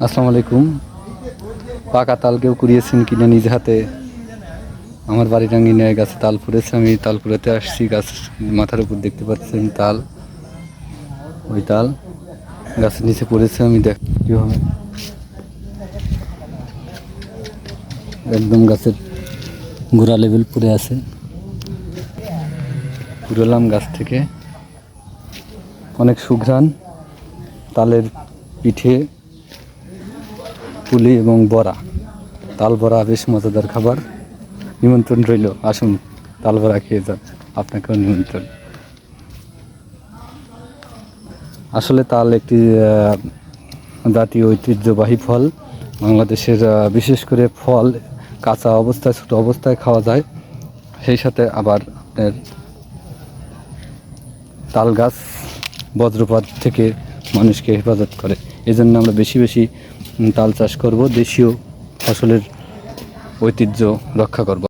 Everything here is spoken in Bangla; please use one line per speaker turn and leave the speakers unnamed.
আসসালামু আলাইকুম। পাকা তাল কেউ কুড়িয়েছেন কিনা নিজ হাতে? আমার বাড়ির আঙ্গিনে গাছে তাল ফুটেছে, আমি তাল ফুটাতে আসছি, গাছ মাথার উপর দেখতে পাচ্ছেন তাল, ওই তাল গাছের নিচে পড়েছে, আমি দেখ কীভাবে একদম গাছের গোড়া লেভেল পড়ে আছে। পুরোলাম গাছ থেকে। অনেক সুঘ্রাণ, তালের পিঠে পুলি এবং বড়া। তাল বড়া বেশ মজাদার খাবার। নিমন্ত্রণ রইল। আসুন তাল বড়া খেয়ে যান। আপনাকেও নিমন্ত্রণ। আসলে তাল একটি জাতীয় ঐতিহ্যবাহী ফল। বাংলাদেশের বিশেষ করে ফল কাঁচা অবস্থায়, ছোটো অবস্থায় খাওয়া যায়। সেই সাথে আবার আপনার তাল গাছ বজ্রপাত থেকে মানুষকে হেফাজত করে। এজন্য জন্য আমরা বেশি বেশি তাল চাষ করব। দেশীয় ফসলের ঐতিহ্য রক্ষা করব।